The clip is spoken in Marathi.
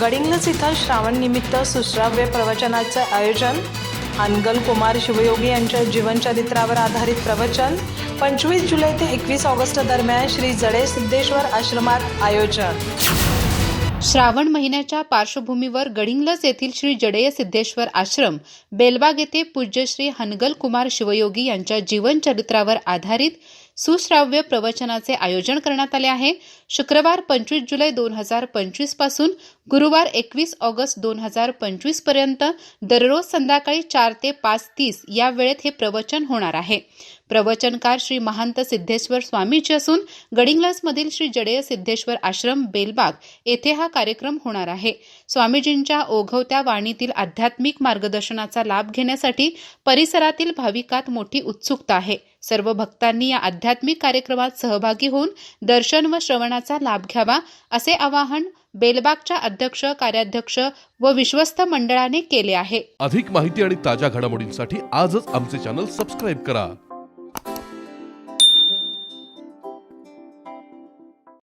गडिंग्लज इथं श्रावण निमित्त सुश्राव्य प्रवचनाचं आयोजन. अनगल कुमार शिवयोगी यांच्या जीवनचरित्रावर आधारित प्रवचन. पंचवीस जुलै ते एकवीस ऑगस्ट दरम्यान श्री जडे सिद्धेश्वर आश्रमात आयोजन. श्रावण महिन्याच्या पार्श्वभूमीवर गडिंग्लज येथील श्री जडेय सिद्धेश्वर आश्रम बेलबाग येथे पूज्य श्री हनगल कुमार शिवयोगी यांच्या जीवनचरित्रावर आधारित सुश्राव्य प्रवचनाचे आयोजन करण्यात आले आहे. शुक्रवार पंचवीस जुलै दोन हजार पंचवीसपासून गुरुवार एकवीस ऑगस्ट दोन हजार पंचवीसपर्यंत दररोज संध्याकाळी चार ते पाच तीस या वेळेत हे प्रवचन होणार आहे. प्रवचनकार श्री महंत सिद्धेश्वर स्वामीजी असून गडिंग्लजमधील श्री जडेय सिद्धेश्वर आश्रम बेलबाग येथे हा कार्यक्रम होणार आहे. स्वामीजींच्या ओघवत्या वाणीतील आध्यात्मिक मार्गदर्शनाचा लाभ घेण्यासाठी परिसरातील भाविकात मोठी उत्सुकता आहे. सर्व भक्तांनी या आध्यात्मिक कार्यक्रमात सहभागी होऊन दर्शन व श्रवणाचा लाभ घ्यावा असे आवाहन बेलबागच्या अध्यक्ष कार्याध्यक्ष व विश्वस्त मंडळाने केले आहे. अधिक माहिती आणि ताज्या घडामोडींसाठी आजच आमचे चॅनल सबस्क्राईब करा.